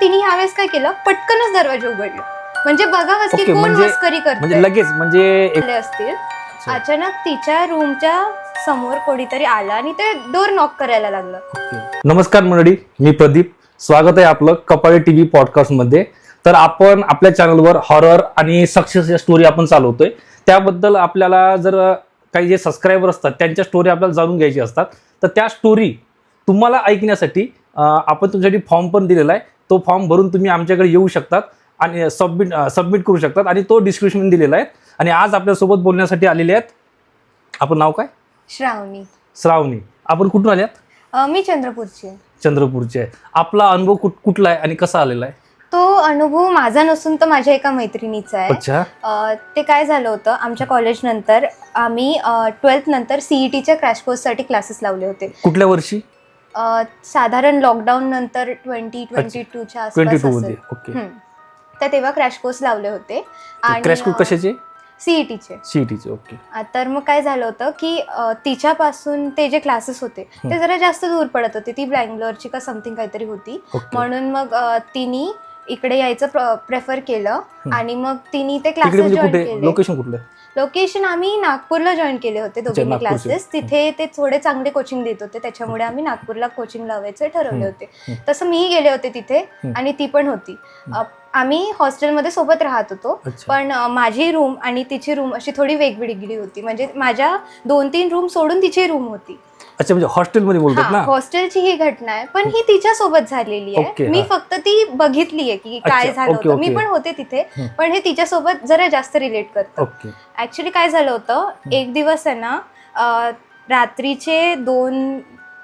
तिने ह्यावेळेस काय केलं? पटकनच दरवाजा उघडलं. म्हणजे बघावंच की ओके, कोण म्हणजे- मस्करी म्हणजे करते लगेच म्हणजे एक- असतील. अचानक तिच्या रूमच्या समोर कोणीतरी आला आणि ते डोर नॉक करायला लागलं. नमस्कार मंडळी मी प्रदीप. स्वागत आहे आपलं कपाळे टीव्ही पॉडकास्टमध्ये. तर आपण आपल्या चॅनलवर हॉरर आणि सक्सेस या स्टोरी आपण चालवतोय. त्याबद्दल आपल्याला जर काही जे सबस्क्रायबर असतात त्यांच्या स्टोरी आपल्याला जाणून घ्यायची असतात तर त्या स्टोरी तुम्हाला ऐकण्यासाठी अं, आपण तुमच्यासाठी फॉर्म पण दिलेला आहे. तो फॉर्म भरून तुम्ही आमच्याकडे येऊ शकतात आणि सबमिट सबमिट करू शकतात आणि तो डिस्क्रिप्शन दिलेला आहे. आणि आज आपल्यासोबत बोलण्यासाठी आलेले आहेत. आपण नाव काय? श्रावणी. श्रावणी. आपण कुठून आल्यात मी चंद्रपूरची. चंद्रपूरचे. आहे आपला अनुभव कुठ कुठला आहे आणि कसा आलेला आहे? तो अनुभव माझा नसून तर माझ्या एका मैत्रिणीचा आहे. ते काय झालं होतं आमच्या कॉलेज नंतर आम्ही ट्वेल्थ नंतर सीईटीच्या क्रॅश कोर्ससाठी क्लासेस लावले होते. कुठल्या वर्षी? साधारण लॉकडाऊन नंतर ट्वेंटी ट्वेंटी टूच्या ट्वेंटी आसपास टू मध्ये असेल. ओके हम्म. तर तेव्हा क्रॅश कोर्स लावले होते. क्रॅश कोर्स कशाचे? सीईटीचे सीईटीचे ओके तर मग काय झालं होतं की अ, तिच्यापासून ते जे क्लासेस होते ते हम्म. जरा जास्त दूर पडत होते. ती बँगलोरची का समथिंग काहीतरी होती. ओके म्हणून मग अ, तिने इकडे यायचं प्रेफर केलं. आणि मग तिने ते क्लासेस म्हणजे जॉईन कुठे? केले. लोकेशन कुठलं? लोकेशन आम्ही नागपूरला जॉईन केले होते दोघींनी नागपूरचे. क्लासेस तिथे ते थोडे चांगले कोचिंग देत होते. त्याच्यामुळे आम्ही नागपूरला कोचिंग लावायचे ठरवले. होते. तसं मीही गेले होते तिथे. आणि ती पण होती. आम्ही हॉस्टेलमध्ये सोबत राहत होतो. पण माझी रूम आणि तिची रूम अशी थोडी वेगवेगळी होती. म्हणजे माझ्या दोन तीन रूम सोडून तिची रूम होती. अच्छा म्हणजे हॉस्टेलमध्ये बोलतात ना? हॉस्टेलची ही घटना आहे पण ही तिच्या सोबत झालेली आहे. मी हा. फक्त ती बघितली आहे की काय अच्छा, झालं होतं. मी. पण होते तिथे. पण हे तिच्यासोबत जरा जास्त रिलेट करतं. ओके. ऍक्च्युली काय झालं होतं एक दिवस आहे ना अं, रात्रीचे दोन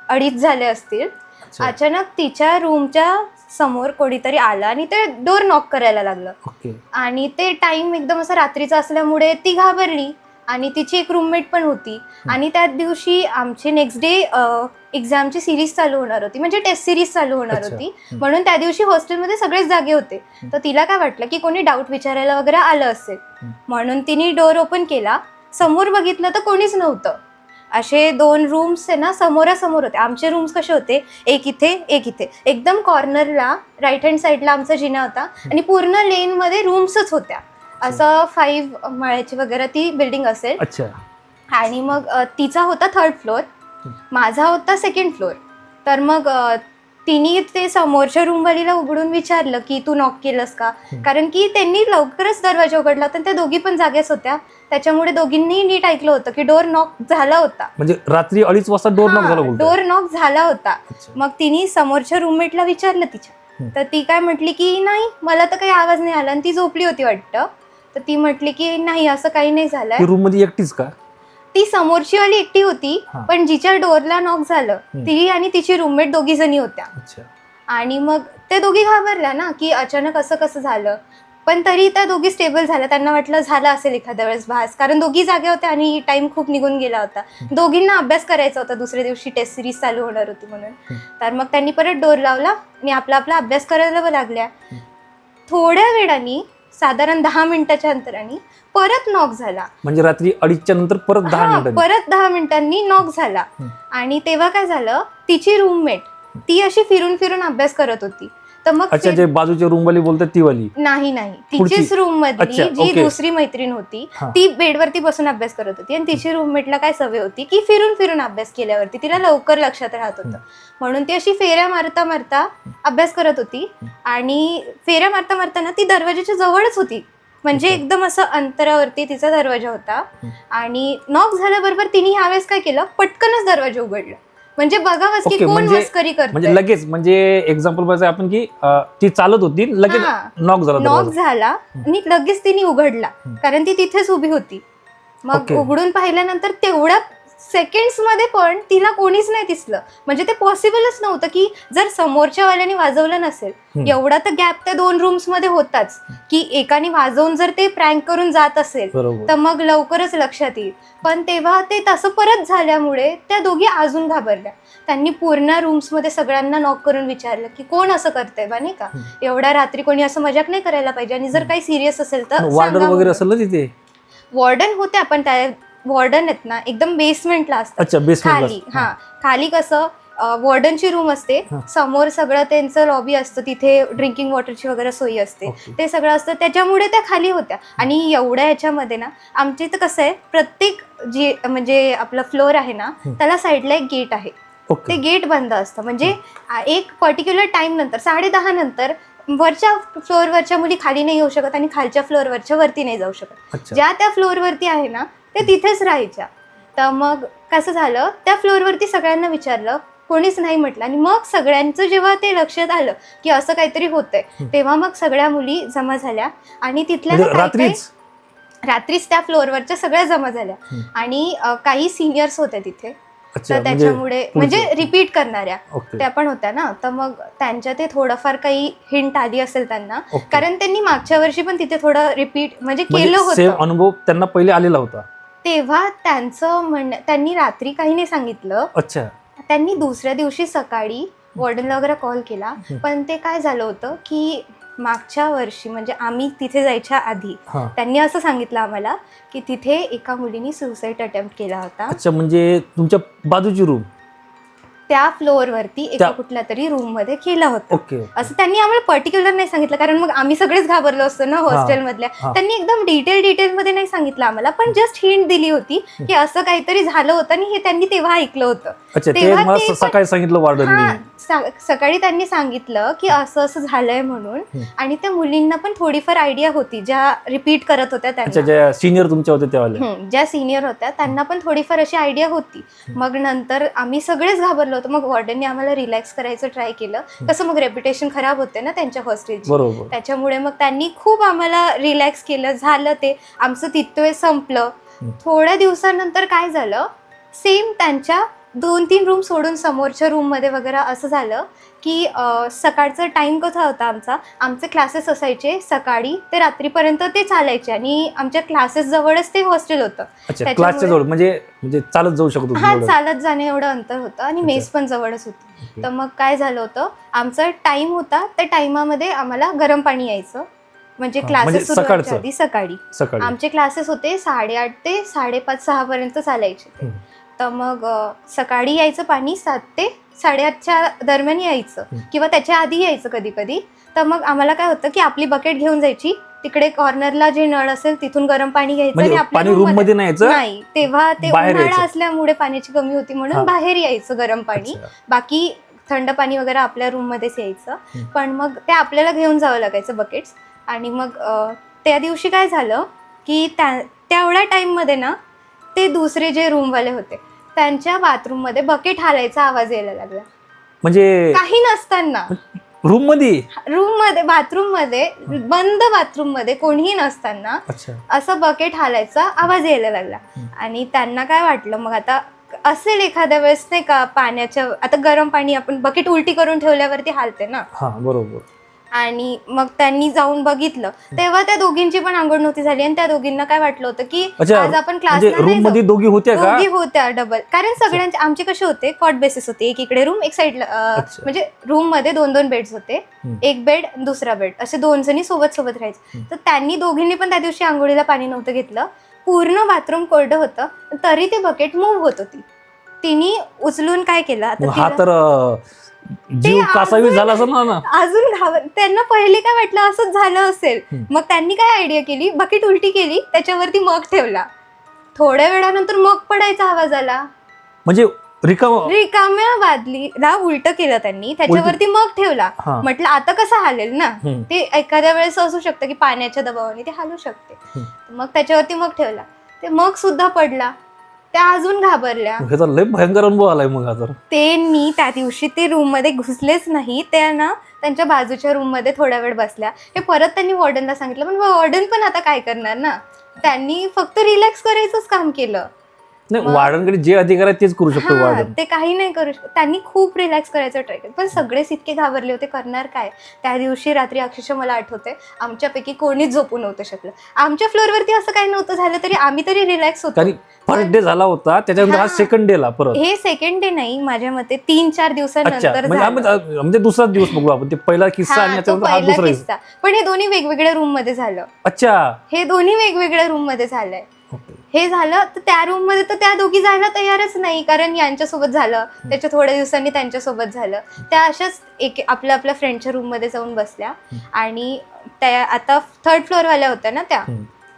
अडीच झाले असतील. अच्छा. अचानक तिच्या रूमच्या समोर कोणीतरी आलं आणि ते डोर नॉक करायला लागलं. ओके. आणि ते टाइम एकदम असं रात्रीचा असल्यामुळे ती घाबरली. आणि तिची एक रूममेट पण होती. आणि त्याच दिवशी आमची नेक्स्ट डे एक्झामची सिरीज चालू होणार होती. म्हणजे टेस्ट सिरीज चालू होणार अच्छा. होती. हम्म. म्हणून त्या दिवशी हॉस्टेलमध्ये सगळेच जागे होते. तर तिला काय वाटलं की कोणी डाऊट विचारायला वगैरे आलं असेल. हम्म. म्हणून तिने डोर ओपन केला. समोर बघितलं तर कोणीच नव्हतं. असे दोन रूम्स आहे ना समोरासमोर होते. आमचे रूम्स कसे होते? एक इथे एक इथे. एकदम कॉर्नरला राईट हँड साईडला आमचा जिना होता. आणि पूर्ण लेनमध्ये रूम्सच होत्या. असं फाईव्ह माळ्याची वगैरे ती बिल्डिंग असेल. अच्छा. आणि मग अ, तिचा होता थर्ड फ्लोअर. माझा होता सेकंड फ्लोअर तर मग अ, तिने ते समोरच्या रूमवालीला उघडून विचारलं की तू नॉक केलंस का. कारण की त्यांनी लवकरच दरवाजा उघडला होता आणि त्या दोघी पण जाग्याच होत्या. त्याच्यामुळे दोघींनी नीट ऐकलं होतं की डोर नॉक झाला होता. म्हणजे रात्री अडीच वाजता डोर नॉक झाला बोलतो डोर नॉक झाला होता. मग तिने समोरच्या रूममेटला विचारलं तिच्या. हं. तर ती काय म्हटली की नाही मला तर काही आवाज नाही आला. आणि ती झोपली होती वाटतं. तर ती म्हटली की नाही असं काही नाही झालंय. ती रूममध्ये एकटीच का? ती समोरची वाली एकटी होती हा. पण जिच्या डोरला नॉक झालं. ती आणि तिची रूममेट दोघी जणी होत्या. अच्छा. आणि मग ते दोघी घाबरल्या ना की अचानक असं कसं झालं? पण तरी त्या दोघी स्टेबल झाल्या. त्यांना वाटलं झालं असेल एखाद्या वेळेस भास कारण दोघी जाग्या होत्या आणि टाइम खूप निघून गेला होता. दोघींना अभ्यास करायचा होता. दुसऱ्या दिवशी टेस्ट सिरीज चालू होणार होती म्हणून. तर मग त्यांनी परत डोर लावला आणि आपला आपला अभ्यास करायला लागल्या. थोड्या वेळानी साधारण दहा मिनिटाच्या अंतराने परत नॉक झाला. म्हणजे रात्री अडीचच्या नंतर परत दहा हा, मिनिटांनी. परत दहा मिनिटांनी नॉक झाला. हं. आणि तेव्हा काय झालं? तिची रूममेट ती अशी फिरून फिरून अभ्यास करत होती. तर मग अच्छा जे बाजूच्या रूम वाली बोलतात ती वाली नाही नाही? तिचीच रूम मधली अच्छा, जी ओके. दुसरी मैत्रीण होती हा. ती बेडवरती बसून अभ्यास करत होती आणि तिची रूममेटला काय सवय होती की फिरून फिरून अभ्यास केल्यावरती तिला लवकर लक्षात राहत होतं म्हणून ती अशी फेऱ्या मारता मारता अभ्यास करत होती आणि फेऱ्या मारता मारताना ती दरवाजाच्या जवळच होती म्हणजे अच्छा. एकदम असं अंतरावरती तिचा दरवाजा होता. आणि नॉक झाल्याबरोबर तिने ह्यावेळेस काय केलं पटकनच दरवाजा उघडला म्हणजे बघावंच की कोण म्हणजे- मस्करी म्हणजे करते लगेच म्हणजे एक्झाम्पल पाहिजे आपण की अं, ती चालत होती लगेच हा. नॉक झाला नॉक दरवाजा. झाला आणि लगेच तिने उघडला. कारण ती तिथेच उभी होती मग. उघडून पाहिल्यानंतर तेवढ्या सेकंड्समध्ये पण तिला कोणीच नाही दिसलं. म्हणजे ते पॉसिबलच नव्हतं की जर समोरच्या वाल्याने वाजवलं नसेल. एवढा तर गॅप त्या दोन रूम्समध्ये होताच. की एकाने वाजवून जर ते प्रँक करून जात असेल तर मग लवकरच लक्षात येईल. पण तेव्हा ते तसं परत झाल्यामुळे त्या दोघी अजून घाबरल्या. त्यांनी पूर्ण रूम्समध्ये सगळ्यांना नॉक करून विचारलं की कोण असं करतंय बा नाही का. एवढ्या रात्री कोणी असं मजाक नाही करायला पाहिजे आणि जर काही सिरियस असेल तर वगैरे असेल ना तिथे? वॉर्डन होते आपण त्या वॉर्डन आहेत ना एकदम बेसमेंटला असतात. खाली हा. खाली कसं वॉर्डनची रूम असते हा. समोर सगळं त्यांचं लॉबी असतं तिथे ड्रिंकिंग वॉटरची वगैरे सोयी असते. ओके. ते सगळं असतं त्याच्यामुळे त्या खाली होत्या. आणि एवढ्या ह्याच्यामध्ये ना आमच्या इथं कसं आहे प्रत्येक जी म्हणजे आपलं फ्लोअर आहे ना हं. त्याला साईडला एक गेट आहे. ते ओके गेट बंद असतं. म्हणजे आ, एक पर्टिक्युलर टाइम नंतर साडे दहा नंतर वरच्या फ्लोअरवरच्या मुली खाली नाही येऊ शकत आणि खालच्या फ्लोअरवरच्या वरती नाही जाऊ शकत. अच्छा. ज्या त्या फ्लोअरवरती आहे ना ते तिथेच राहायच्या. तर मग कसं झालं? त्या फ्लोअरवरती सगळ्यांना विचारलं. कोणीच नाही म्हटलं. आणि मग सगळ्यांचं जेव्हा ते लक्षात आलं की असं काहीतरी होतंय. तेव्हा मग सगळ्या मुली जमा झाल्या. आणि तिथल्या म्हणजे रात्रीच? त्या फ्लोअरवरच्या सगळ्या जमा झाल्या. आणि काही सिनियर्स होत्या तिथे. तर म्हणजे त्याच्यामुळे म्हणजे. रिपीट करणाऱ्या. त्या पण होत्या ना. तर मग त्यांच्या ते थोडंफार काही हिंट आली असेल त्यांना. कारण त्यांनी मागच्या वर्षी पण तिथे थोडं रिपीट म्हणजे म्हणजे केलं होतं. अनुभव त्यांना पहिले आलेला होता. तेव्हा त्यांचं म्हण त्यांनी रात्री काही नाही सांगितलं. अच्छा. त्यांनी दुसऱ्या दिवशी सकाळी वॉर्डनला वगैरे कॉल केला. पण ते काय झालं होतं की मागच्या वर्षी म्हणजे आम्ही तिथे जायच्या आधी हा. त्यांनी असं सांगितलं आम्हाला की तिथे एका मुलीने सुसाईड अटेम्प्ट केला होता. अच्छा म्हणजे तुमच्या बाजूची रूम त्या फ्लोअरवरती एका त्या- कुठल्या तरी रूममध्ये केला होता. ओके असं त्यांनी आम्हाला पर्टिक्युलर नाही सांगितलं कारण मग आम्ही सगळेच घाबरलो असतो ना हॉस्टेलमधल्या हा. त्यांनी एकदम डिटेल डिटेल मध्ये नाही सांगितलं आम्हाला पण जस्ट हिंट दिली होती की असं काहीतरी झालं होतं आणि हे त्यांनी तेव्हा ऐकलं होतं. अच्छा ते तेव्हा मला ते स- पण- सकाळी सांगितलं हा वार्डननी सा- सकाळी त्यांनी सांगितलं की असं असं झालंय म्हणून. आणि त्या मुलींना पण थोडीफार आयडिया होती ज्या रिपीट करत होत्या त्यांना. ज्या सिनियर तुमच्या होते त्यावाले हं, ज्या सिनियर होत्या त्यांना पण थोडीफार अशी आयडिया होती. मग नंतर आम्ही सगळेच घाबरलो होतो. मग वॉर्डनने आम्हाला रिलॅक्स करायचं ट्राय केलं. कसं मग रेप्युटेशन खराब होते ना त्यांच्या हॉस्टेलची त्याच्यामुळे मग त्यांनी खूप आम्हाला रिलॅक्स केलं. झालं ते. आमचं तिथं संपलं. थोड्या दिवसानंतर काय झालं? सेम त्यांच्या दोन तीन रूम सोडून समोरच्या रूममध्ये वगैरे असं झालं की सकाळचा टाईम कसा होता आमचा आमचे क्लासेस असायचे सकाळी ते रात्रीपर्यंत ते चालायचे आणि आमच्या क्लासेस जवळच ते हॉस्टेल होतं अच्छा त्याच्यामुळे- क्लासच्या जवळ म्हणजे म्हणजे चालत जाऊ शकतो तुम्ही हा एवढं. चालत जाणे एवढं अंतर होतं आणि. मेस पण जवळच होती ओके. तर मग काय झालं होतं आमचा टाइम होता त्या टाइमामध्ये आम्हाला गरम पाणी यायचं म्हणजे हा, क्लासेस म्हणजे सुरू व्हायच्या सकाळचं? आधी सकाळी सकाळी आमचे क्लासेस होते साडेआठ ते साडेपाच सहा पर्यंत चालायचे ते हम्म. तर मग सकाळी यायचं पाणी सात ते साडेआठच्या दरम्यान यायचं. किंवा त्याच्या आधी यायचं कधी कधी तर मग आम्हाला काय होतं की आपली बकेट घेऊन जायची तिकडे कॉर्नरला जे नळ असेल तिथून गरम पाणी घ्यायचं म्हणजे आपल्या पाणी room रूम मध्ये- मध्ये नाही तेव्हा ते उन्हाळा. असल्यामुळे पाण्याची कमी होती म्हणून. बाहेर यायचं गरम पाणी. बाकी थंड पाणी वगैरे आपल्या रूम मध्येच यायचं. पण मग ते आपल्याला घेऊन जावं लागायचं बकेट्स आणि मग त्या दिवशी काय झालं की त्या तेवढ्या टाइममध्ये ना ते दुसरे जे रूमवाले होते त्यांच्या बाथरूममध्ये बकेट हालायचा आवाज यायला लागला. म्हणजे काही नसताना. रूममध्ये रूममध्ये बाथरूममध्ये बंद बाथरूममध्ये कोणीही नसताना अच्छा. असं बकेट हालायचा आवाज यायला लागला. आणि त्यांना काय वाटलं मग आता असेल एखाद्या वेळेस नाही का पाण्याच्या आता गरम पाणी आपण बकेट उलटी करून ठेवल्यावरती हालते ना. हा बरोबर. आणि मग त्यांनी जाऊन बघितलं. तेव्हा त्या दोघींची पण आंघोळ नव्हती झाली आणि त्या दोघींना काय वाटलं होतं की अच्छा, आज आपण म्हणजे क्लासला रूममध्ये दोघी होत्या का? दोघी होत्या डबल कारण सगळ्यांचे आमचे कसे होते? कॉट बेसिस होते. एक इकडे रूम एक साईडला अच्छा. म्हणजे रूममध्ये दोन दोन बेड्स होते. एक बेड दुसरा बेड असे दोन जणी सोबत सोबत राहायचे. तर त्यांनी दोघींनी पण त्या दिवशी आंघोळीला पाणी नव्हतं घेतलं. पूर्ण बाथरूम कोरडं होतं. तरी ते बकेट मूव्ह होत होती. तिने उचलून काय केलं? आता हा तिला- तर अं, जीव अजून- झाला असेल ना. अजून त्यांना पहिले काय वाटलं असंच झालं असेल. मग त्यांनी काय आयडिया केली? बकेट उलटी केली त्याच्यावरती मग ठेवला. थोड्या वेळानंतर मग पडायचा आवाज आला. म्हणजे रिकाम रिकाम्या बादलीला उलट केलं त्यांनी. त्याच्यावरती मग ठेवला. म्हटलं आता कसं हालेल ना. ते एखाद्या वेळेस असू शकतं की पाण्याच्या दबावाने ते हालू शकते. मग त्याच्यावरती मग ठेवला. ते मग सुद्धा पडला. त्या अजून घाबरल्या. ह्याचा लय भयंकर अनुभव आलाय मग हा तर. त्यांनी त्या दिवशी ते रूममध्ये घुसलेच नाही. त्या ना त्यांच्या बाजूच्या रूममध्ये थोड्या वेळ बसल्या. हे परत त्यांनी वॉर्डनला सांगितलं पण वॉर्डन पण आता काय करणार ना? त्यांनी फक्त रिलॅक्स करायचंच काम केलं. नाही वार्डनकडे जे अधिकार आहेत तेच करू शकतो हा, वार्डन ते काही नाही करू शकत. त्यांनी खूप रिलॅक्स करायचं ट्राय केलं. पण सगळेच इतके घाबरले होते करणार काय? त्या दिवशी रात्री अक्षरशः मला आठवते आमच्यापैकी कोणीच झोपू नव्हतं शकलं. आमच्या फ्लोअरवरती असं काही नव्हतं झालं तरी आम्ही तरी रिलॅक्स होतो. कारण फर्स्ट डे झाला होता त्याच्यानंतर हा. आज सेकंड डेला परत. हे सेकंड डे नाही माझ्या मते तीन चार अच्छा दिवसानंतर म्हणजे झालं. आम्ही- म्हणजे दुसराच दिवस बघू आपण. ते पहिला किस्सा आणि हा, तो त्याच्यानंतर हा पहिला दुसरा दिवस. किस्सा. पण हे दोन्ही वेगवेगळ्या रूममध्ये झालं. अच्छा. हे दोन्ही वेगवेगळ्या रूममध्ये झालंय. ओके. हे झालं तर त्या रूममध्ये तर त्या दोघी जायला तयारच नाही. कारण यांच्यासोबत झालं. त्याच्या थोड्या दिवसांनी त्यांच्यासोबत झालं. त्या अशाच एक आपल्या आपल्या फ्रेंडच्या रूममध्ये जाऊन बसल्या. आणि त्या आता थर्ड फ्लोअरवाल्या होत्या ना त्या.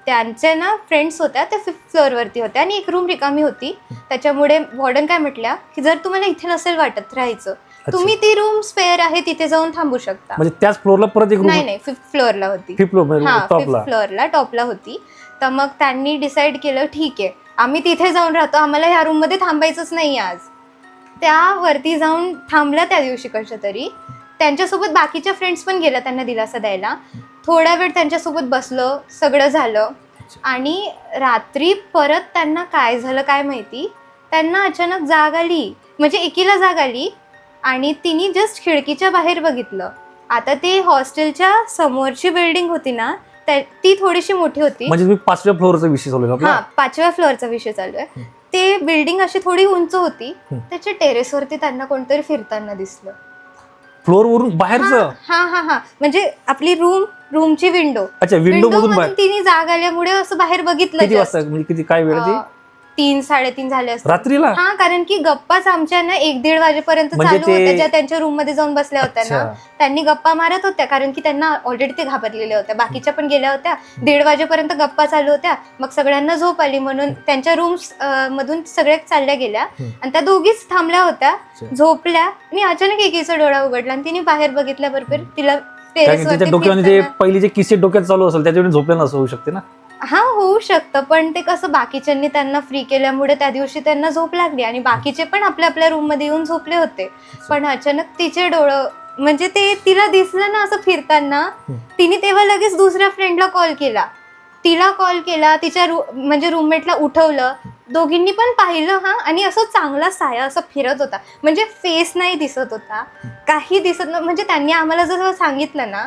त्यांच्या ना फ्रेंड्स होत्या त्या फिफ्थ फ्लोअरवरती होत्या. आणि एक रूम रिकामी होती. त्याच्यामुळे वॉर्डन काय म्हटल्या की जर तुम्हाला इथे नसेल वाटत राहायचं. तुम्ही ती रूम स्पेअर आहे तिथे जाऊन थांबू शकता. म्हणजे त्याच फ्लोअरला परत एक नाही नाही. फिफ्थ फ्लोअरला होती. हा फिफ्थ फ्लोअरला टॉपला होती. तर मग त्यांनी डिसाईड केलं ठीक आहे. आम्ही तिथे जाऊन राहतो. आम्हाला ह्या रूममध्ये थांबायचंच नाही आज. त्यावरती जाऊन थांबलं त्या दिवशी कशा तरी. त्यांच्यासोबत बाकीच्या फ्रेंड्स पण गेल्या त्यांना दिलासा द्यायला. थोडा वेळ त्यांच्यासोबत बसलं सगळं झालं. आणि रात्री परत त्यांना काय झालं काय माहिती? त्यांना अचानक जाग आली. म्हणजे एकीला जाग आली आणि तिने जस्ट खिडकीच्या बाहेर बघितलं. आता ते हॉस्टेलच्या समोरची बिल्डिंग होती ना त्या- ती थोडीशी मोठी होती. म्हणजे तुम्ही पाचव्या फ्लोअरचा विषय चालू आहे हा पाचव्या फ्लोअरचा विषय चालू आहे. ते बिल्डिंग अशी थोडी उंच होती. त्याच्या टेरेसवरती त्यांना कोणतरी फिरताना दिसलं. फ्लोअर वरून बाहेरचं? हा हा हा म्हणजे आपली रूम रूमची विंडो अच्छा विंडो मधून मधून बाहेर. तिने जाग आल्यामुळे असं बाहेर बघितलं किती just. वाजता? म्हणजे किती काय वेळ ती? अं, तीन साडेतीन झाले असतील. रात्रीला? हा कारण की गप्पाच आमच्या ना एक दीड वाजेपर्यंत म्हणजे चालू ते- होत्या ज्या त्यांच्या रूममध्ये जाऊन बसल्या होत्या ना अच्छा. त्यांनी गप्पा मारत होत्या कारण की त्यांना ऑलरेडी ते घाबरलेल्या होत्या. बाकीच्या पण गेल्या होत्या. दीड वाजेपर्यंत गप्पा चालू होत्या. मग सगळ्यांना झोप आली म्हणून त्यांच्या रूम्स मधून सगळ्या चालल्या गेल्या. हम्म. आणि त्या दोघीच थांबल्या होत्या अच्छा. झोपल्या. आणि अचानक एकीचा डोळा उघडला आणि तिने बाहेर तिला कारण की त्याच्या टेरेसवरती डोक्यामध्ये जे पहिली जे किस्से डोक्यात चालू असेल त्याच्यावर झोपले नसं होऊ शकते ना. हा होऊ शकतं पण ते कसं बाकीच्यांनी त्यांना फ्री केल्यामुळे त्या दिवशी त्यांना झोप लागली आणि बाकीचे पण आपल्या आपल्या रूममध्ये येऊन झोपले होते. पण अचानक तिचे डोळं म्हणजे ते तिला दिसलं ना असं फिरताना. तिने तेव्हा लगेच दुसऱ्या फ्रेंडला कॉल केला. तिला कॉल केला तिच्या रू म्हणजे रूममेटला उठवलं. दोघींनी पण पाहिलं हा आणि असं चांगला साया असं फिरत होता. म्हणजे फेस नाही दिसत होता. काही दिसत नव्हतं म्हणजे त्यांनी आम्हाला जसं सांगितलं ना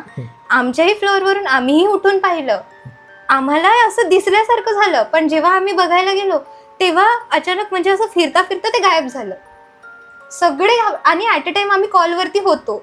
आमच्याही फ्लोअरवरून आम्हीही उठून पाहिलं. आम्हाला असं दिसल्यासारखं झालं पण जेव्हा आम्ही बघायला गेलो तेव्हा अचानक म्हणजे असं फिरता फिरता ते गायब झालं. सगळे आणि ऍट अ टाइम आम्ही कॉलवरती होतो.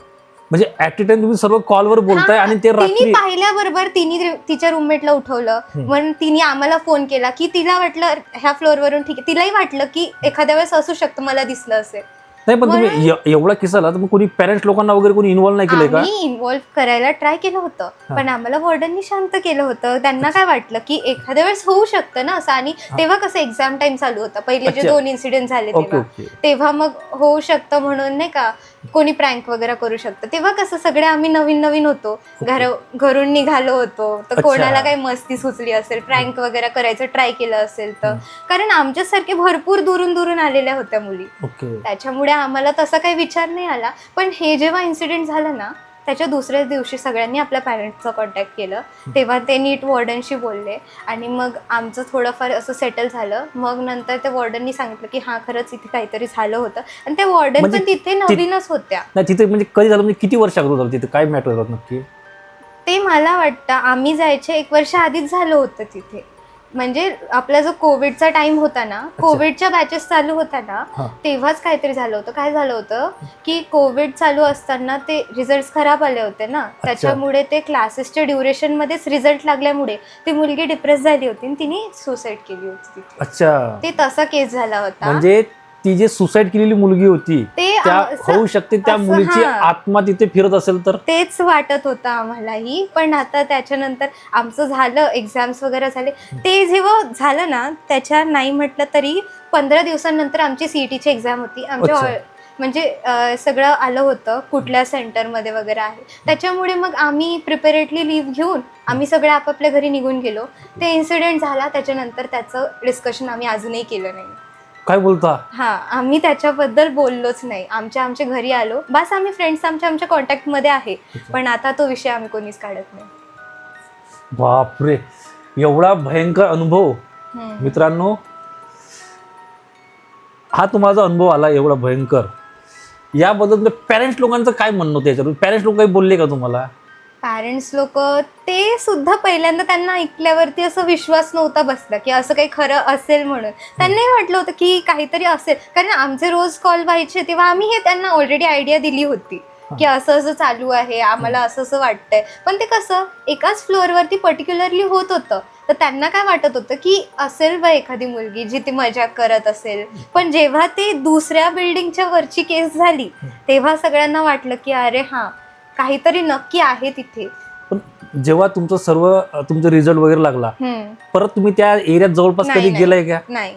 म्हणजे ऍट अ टाइम तुम्ही सर्व कॉलवर बोलताय आणि ते तिने रात्री पाहिल्याबरोबर तिने तिच्या रूममेटला उठवलं. म्हणून तिने आम्हाला फोन केला की तिला वाटलं ह्या फ्लोअरवरून ठीक आहे. तिलाही वाटलं की एखाद्या वेळेस असू शकतं मला दिसलं असेल. नाही पण तुम्ही एव- एवढा किस्सा आला तर मग कोणी पेरेंट्स लोकांना वगैरे कोणी इन्व्हॉल्व नाही केलंय का? आम्ही इन्व्हॉल्व्ह करायला ट्राय केलं होतं. हा. पण आम्हाला वॉर्डननी शांत केलं होतं. त्यांना काय वाटलं की एखाद्या वेळेस होऊ शकतं ना असं. आणि. तेव्हा कसं एक्झाम टाइम चालू होता. पहिले जे अच्छा. दोन इन्सिडेंट झाले ओके तेव्हा. ओके. तेव्हा मग होऊ शकतं म्हणून नाही का? कोणी प्रँक वगैरे करू शकतं. तेव्हा कसं सगळे आम्ही नवीन नवीन होतो. घर घरून निघालो होतो. तर. कोणाला काही मस्ती सुचली असेल प्रँक वगैरे करायचं ट्राय केलं असेल तर. कारण आमच्यासारखे भरपूर दुरून दुरून आलेल्या होत्या मुली. त्याच्यामुळे आम्हाला तसा काही विचार नाही आला. पण हे जेव्हा इन्सिडेंट झालं ना त्याच्या दुसऱ्याच दिवशी सगळ्यांनी आपल्या पॅरेंट्सचा कॉन्टॅक्ट केलं. तेव्हा ते नीट वॉर्डनशी बोलले आणि मग आमचं थोडंफार असं सेटल झालं. मग नंतर त्या वॉर्डननी सांगितलं की हां खरंच इथे काहीतरी झालं होतं. आणि त्या वॉर्डन म्हणजे पण तिथे नवीनच होत्या. नाही तिथे म्हणजे कधी झालं? म्हणजे किती वर्ष अगोदर झालं तिथे? काय मॅटर होतात नक्की? ते मला वाटतं आम्ही जायचे एक वर्ष आधीच झालं होतं तिथे. म्हणजे आपला जो कोविडचा टाइम होता ना कोविडच्या बॅचेस चालू होता ना. तेव्हाच काहीतरी झालं होतं. काय झालं होतं की कोविड चालू असताना ते रिझल्ट खराब आले होते ना. त्याच्यामुळे ते क्लासेसच्या ड्युरेशन मध्येच रिझल्ट लागल्यामुळे ती मुलगी डिप्रेस झाली होती आणि तिने सुसाईड केली होती अच्छा. ते तसा केस झाला होता. म्हणजे ती जे सुसाईड केलेली मुलगी होती ते त्या होऊ शकते त्या मुलीची. आत्मा तिथे फिरत असेल तर? तेच वाटत होतं आम्हालाही. पण आता त्याच्यानंतर आमचं झालं एक्झाम्स वगैरे झाले. ते जेव्हा झालं ना त्याच्या नाही म्हटलं तरी पंधरा दिवसांनंतर आमची सीईटीची एक्झाम होती. आमच्या म्हणजे सगळं आलं होतं कुठल्या सेंटरमध्ये वगैरे आहे. त्याच्यामुळे मग आम्ही प्रिपेरेटली लिव्ह घेऊन आम्ही सगळे आपापल्या घरी निघून गेलो. ते इन्सिडेंट झाला त्याच्यानंतर त्याचं डिस्कशन आम्ही अजूनही केलं नाही. काय बोलता? हा आम्ही त्याच्याबद्दल बोललोच नाही. आमच्या आमच्या घरी आलो. बस आम्ही फ्रेंड्स आमच्या आमच्या कॉन्टॅक्टमध्ये आहे. पण आता तो विषय आम्ही कोणीच काढत नाही. बापरे. एवढा भयंकर अनुभव. मित्रांनो हा तुम्हाला अनुभव आला एवढा भयंकर. याबद्दल पॅरेंट्स लोकांचं काय म्हणणं होतं याच्यावर? पॅरेंट्स लोक काही बोलले का तुम्हाला? पॅरेंट्स लोक ते सुद्धा पहिल्यांदा त्यांना ऐकल्यावरती असं विश्वास नव्हता बसला की असं काही खरं असेल म्हणून. त्यांनाही वाटलं होतं की काहीतरी असेल. कारण आमचे रोज कॉल व्हायचे तेव्हा आम्ही हे त्यांना ऑलरेडी आयडिया दिली होती की असं असं चालू आहे आम्हाला असं असं वाटतंय. पण ते कसं एकाच फ्लोअरवरती पर्टिक्युलरली होत होतं. तर त्यांना काय वाटत होतं की असेल बा एखादी मुलगी जी ती मजाक करत असेल. पण जेव्हा ते दुसऱ्या बिल्डिंगच्या वरची केस झाली तेव्हा सगळ्यांना वाटलं की अरे हा काहीतरी नक्की आहे तिथे. पण जेव्हा तुमचं सर्व तुमचा रिझल्ट वगैरे लागला हम्म. परत तुम्ही त्या एरियात जवळपास नाही, कधी नाही. गेलाय का? नाही.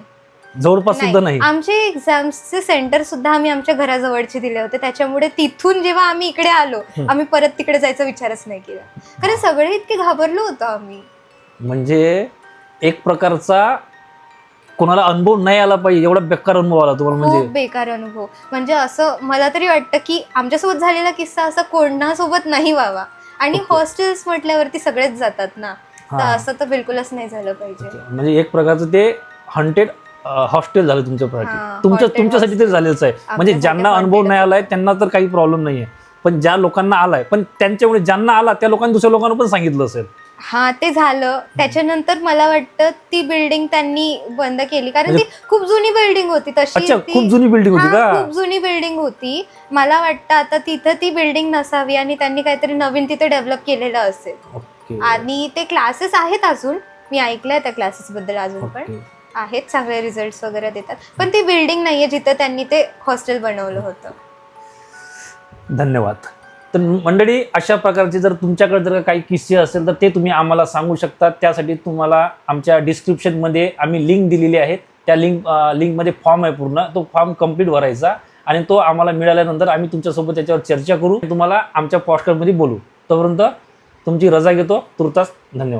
जवळपास सुद्धा नाही. आमचे एक्झाम्सचे सेंटर सुद्धा आम्ही आमच्या घराजवळचे दिले होते. त्याच्यामुळे तिथून जेव्हा आम्ही इकडे आलो हम्म. आम्ही परत तिकडे जायचा विचारच नाही केला. कारण सगळे इतके घाबरलो होतो आम्ही. म्हणजे एक प्रकारचा कोणाला अनुभव नाही आला पाहिजे एवढा बेकार अनुभव आला तुम्हाला खूप म्हणजे. बेकार अनुभव. म्हणजे असं मला तरी वाटतं की आमच्यासोबत झालेला किस्सा असा कोणासोबत नाही व्हावा. आणि. हॉस्टेल्स म्हटल्यावरती सगळेच जातात ना. तर हा. असं तर बिलकुलच नाही झालं पाहिजे. म्हणजे एक प्रकारचं ते हंटेड हॉस्टेल झालं तुमच्यासाठी तुमच्या haunted तुमच्यासाठी ते झालेलंच आहे. म्हणजे ज्यांना haunted अनुभव नाही आहे. आलाय त्यांना तर काही प्रॉब्लेम नाहीये. पण ज्या लोकांना आलाय पण त्यांच्यामुळे ज्यांना आला त्या लोकांनी दुसऱ्या लोकांना पण सांगितलं असेल. हा ते झालं. त्याच्यानंतर मला वाटतं ती बिल्डिंग त्यांनी बंद केली. कारण ती खूप जुनी बिल्डिंग होती. तशी म्हणजे अच्छा ती- खूप जुनी बिल्डिंग होती हा, का? खूप जुनी बिल्डिंग होती. मला वाटतं आता तिथं ती बिल्डिंग नसावी आणि त्यांनी काहीतरी नवीन तिथे डेव्हलप केलेलं असेल. ओके. आणि ते क्लासेस आहेत अजून. मी ऐकलंय त्या क्लासेस बद्दल अजून पण. ओके. आहेत चांगले रिझल्ट वगैरे देतात. पण ती बिल्डिंग नाहीये जिथं त्यांनी ते हॉस्टेल बनवलं होतं. धन्यवाद. तर मंडळी अशा प्रकारचे जर तुमच्याकडे जर काही किस्से असेल तर ते तुम्ही आम्हाला सांगू शकता. त्यासाठी तुम्हाला आमच्या डिस्क्रिप्शनमध्ये आम्ही लिंक दिलेली आहे. त्या लिंक लिंकमध्ये फॉर्म आहे पूर्ण. तो फॉर्म कंप्लीट भरायचा आणि तो आम्हाला मिळाल्यानंतर आम्ही तुमच्यासोबत त्याच्यावर चर्चा करू. तुम्हाला आमच्या पॉडकास्टमध्ये बोलू. तोपर्यंत तुमची रजा घेतो. तुर्तास धन्यवाद.